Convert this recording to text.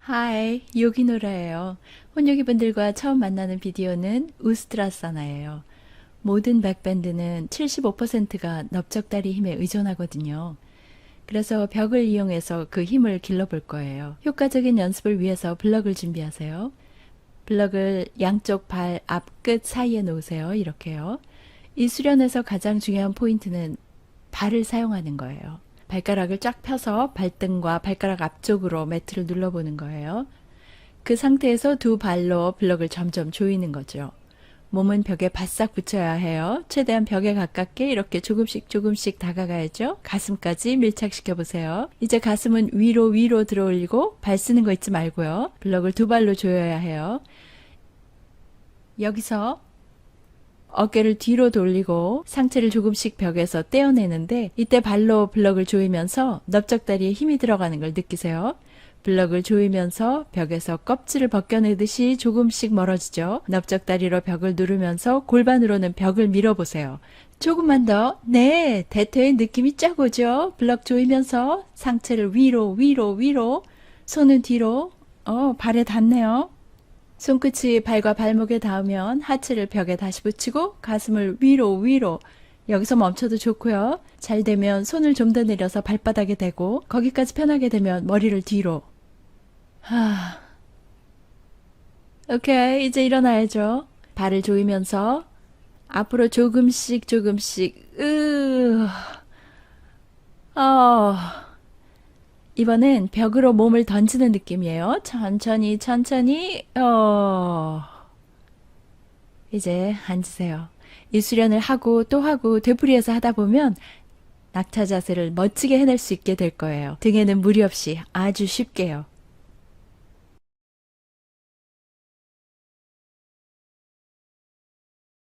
하이, 요기노라예요. 혼요기분들과 처음 만나는 비디오는 우스트라사나예요. 모든 백밴드는 75%가 넓적다리 힘에 의존하거든요. 그래서 벽을 이용해서 그 힘을 길러볼 거예요. 효과적인 연습을 위해서 블럭을 준비하세요. 블럭을 양쪽 발 앞끝 사이에 놓으세요. 이렇게요. 이 수련에서 가장 중요한 포인트는 발을 사용하는 거예요. 발가락을 쫙 펴서 발등과 발가락 앞쪽으로 매트를 눌러보는 거예요. 그 상태에서 두 발로 블럭을 점점 조이는 거죠. 몸은 벽에 바싹 붙여야 해요. 최대한 벽에 가깝게 이렇게 조금씩 조금씩 다가가야죠. 가슴까지 밀착시켜 보세요. 이제 가슴은 위로 위로 들어 올리고 발 쓰는 거 잊지 말고요. 블럭을 두 발로 조여야 해요. 여기서 어깨를 뒤로 돌리고 상체를 조금씩 벽에서 떼어내는데 이때 발로 블럭을 조이면서 넓적다리에 힘이 들어가는 걸 느끼세요. 블럭을 조이면서 벽에서 껍질을 벗겨내듯이 조금씩 멀어지죠. 넓적다리로 벽을 누르면서 골반으로는 벽을 밀어보세요. 조금만 더. 네, 대퇴의 느낌이 쫙 오죠. 블럭 조이면서 상체를 위로, 위로, 위로. 손은 뒤로. 어, 발에 닿네요. 손끝이 발과 발목에 닿으면 하체를 벽에 다시 붙이고 가슴을 위로 위로 여기서 멈춰도 좋고요. 잘 되면 손을 좀 더 내려서 발바닥에 대고 거기까지 편하게 되면 머리를 뒤로. 하. 오케이 이제 일어나야죠. 발을 조이면서 앞으로 조금씩 조금씩 으. 어. 이번엔 벽으로 몸을 던지는 느낌이에요. 천천히, 천천히, 어. 이제 앉으세요. 이 수련을 하고 또 하고 되풀이해서 하다 보면 낙차 자세를 멋지게 해낼 수 있게 될 거예요. 등에는 무리 없이 아주 쉽게요.